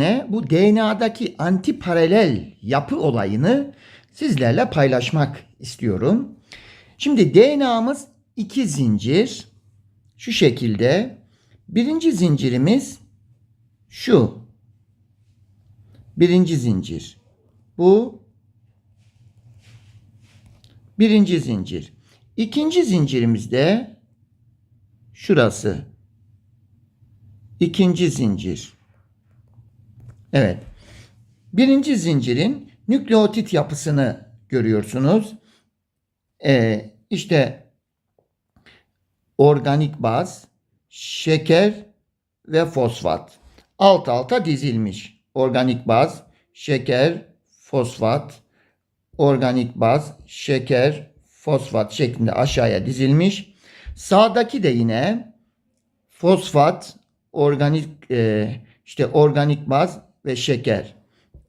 ne? Bu DNA'daki antiparalel yapı olayını sizlerle paylaşmak istiyorum. Şimdi DNA'mız iki zincir. Şu şekilde. Birinci zincirimiz şu. Birinci zincir. Bu birinci zincir. İkinci zincirimizde şurası. İkinci zincir. Evet. Birinci zincirin nükleotit yapısını görüyorsunuz. Ee, işte organik baz, şeker ve fosfat. Alt alta dizilmiş. Organik baz, şeker, fosfat, organik baz, şeker, fosfat şeklinde aşağıya dizilmiş. Sağdaki de yine fosfat, organik e, işte organik baz ve şeker.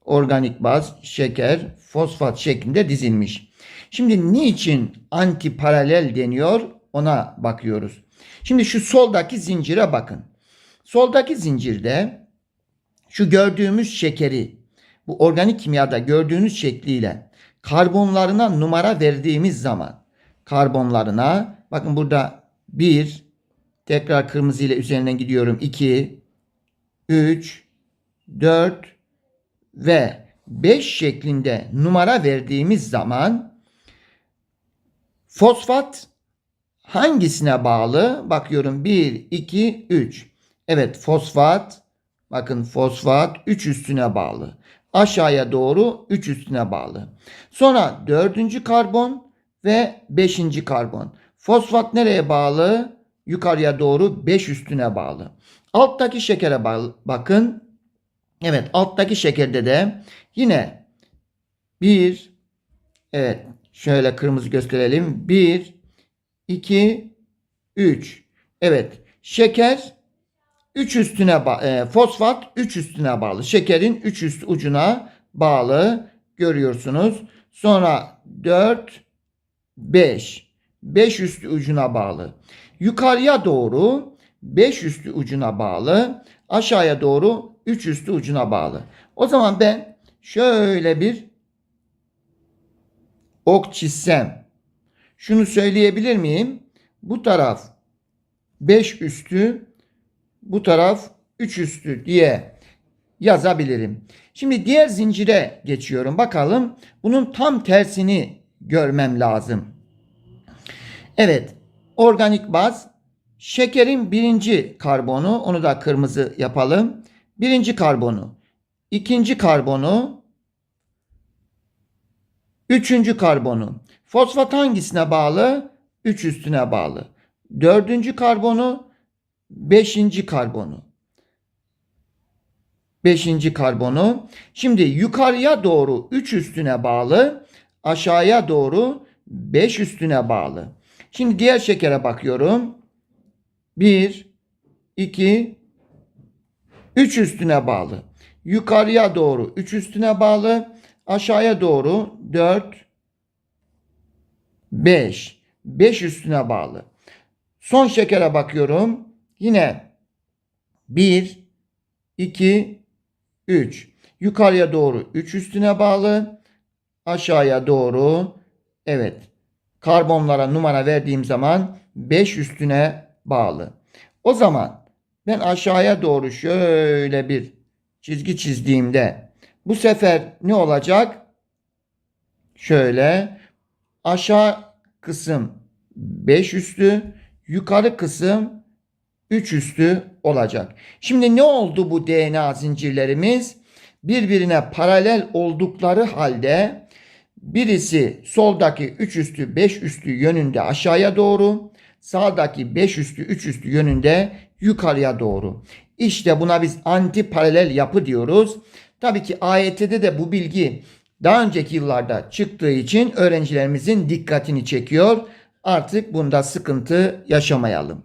Organik baz, şeker, fosfat şeklinde dizilmiş. Şimdi niçin antiparalel deniyor ona bakıyoruz. Şimdi şu soldaki zincire bakın. Soldaki zincirde şu gördüğümüz şekeri bu organik kimyada gördüğünüz şekliyle karbonlarına numara verdiğimiz zaman karbonlarına bakın burada 1 tekrar kırmızı ile üzerinden gidiyorum 2 3 4 ve 5 şeklinde numara verdiğimiz zaman fosfat hangisine bağlı? Bakıyorum 1 2 3. Evet fosfat bakın fosfat 3 üstüne bağlı. Aşağıya doğru 3 üstüne bağlı. Sonra dördüncü karbon ve beşinci karbon. Fosfat nereye bağlı? Yukarıya doğru 5 üstüne bağlı. Alttaki şekere bağlı. bakın. Evet alttaki şekerde de yine 1 evet şöyle kırmızı gösterelim. 1 2 3 Evet şeker 3 üstüne e, fosfat 3 üstüne bağlı. Şekerin 3 üst ucuna bağlı görüyorsunuz. Sonra 4 5 5 üstü ucuna bağlı. Yukarıya doğru 5 üstü ucuna bağlı. Aşağıya doğru 3 üstü ucuna bağlı. O zaman ben şöyle bir ok çizsem şunu söyleyebilir miyim? Bu taraf 5 üstü, bu taraf 3 üstü diye yazabilirim. Şimdi diğer zincire geçiyorum. Bakalım bunun tam tersini görmem lazım. Evet, organik baz şekerin birinci karbonu, onu da kırmızı yapalım. Birinci karbonu, ikinci karbonu, üçüncü karbonu. Fosfat hangisine bağlı? 3 üstüne bağlı. Dördüncü karbonu, beşinci karbonu. Beşinci karbonu. Şimdi yukarıya doğru 3 üstüne bağlı, aşağıya doğru 5 üstüne bağlı. Şimdi diğer şekere bakıyorum. 1, 2, 3 üstüne bağlı. Yukarıya doğru 3 üstüne bağlı. Aşağıya doğru 4, 5. 5 üstüne bağlı. Son şekere bakıyorum. Yine 1, 2, 3. Yukarıya doğru 3 üstüne bağlı. Aşağıya doğru evet karbonlara numara verdiğim zaman 5 üstüne bağlı. O zaman ben aşağıya doğru şöyle bir çizgi çizdiğimde bu sefer ne olacak? Şöyle aşağı kısım 5 üstü, yukarı kısım 3 üstü olacak. Şimdi ne oldu bu DNA zincirlerimiz? Birbirine paralel oldukları halde birisi soldaki 3 üstü 5 üstü yönünde aşağıya doğru, sağdaki 5 üstü 3 üstü yönünde yukarıya doğru. İşte buna biz anti paralel yapı diyoruz. Tabii ki AYT'de de bu bilgi daha önceki yıllarda çıktığı için öğrencilerimizin dikkatini çekiyor. Artık bunda sıkıntı yaşamayalım.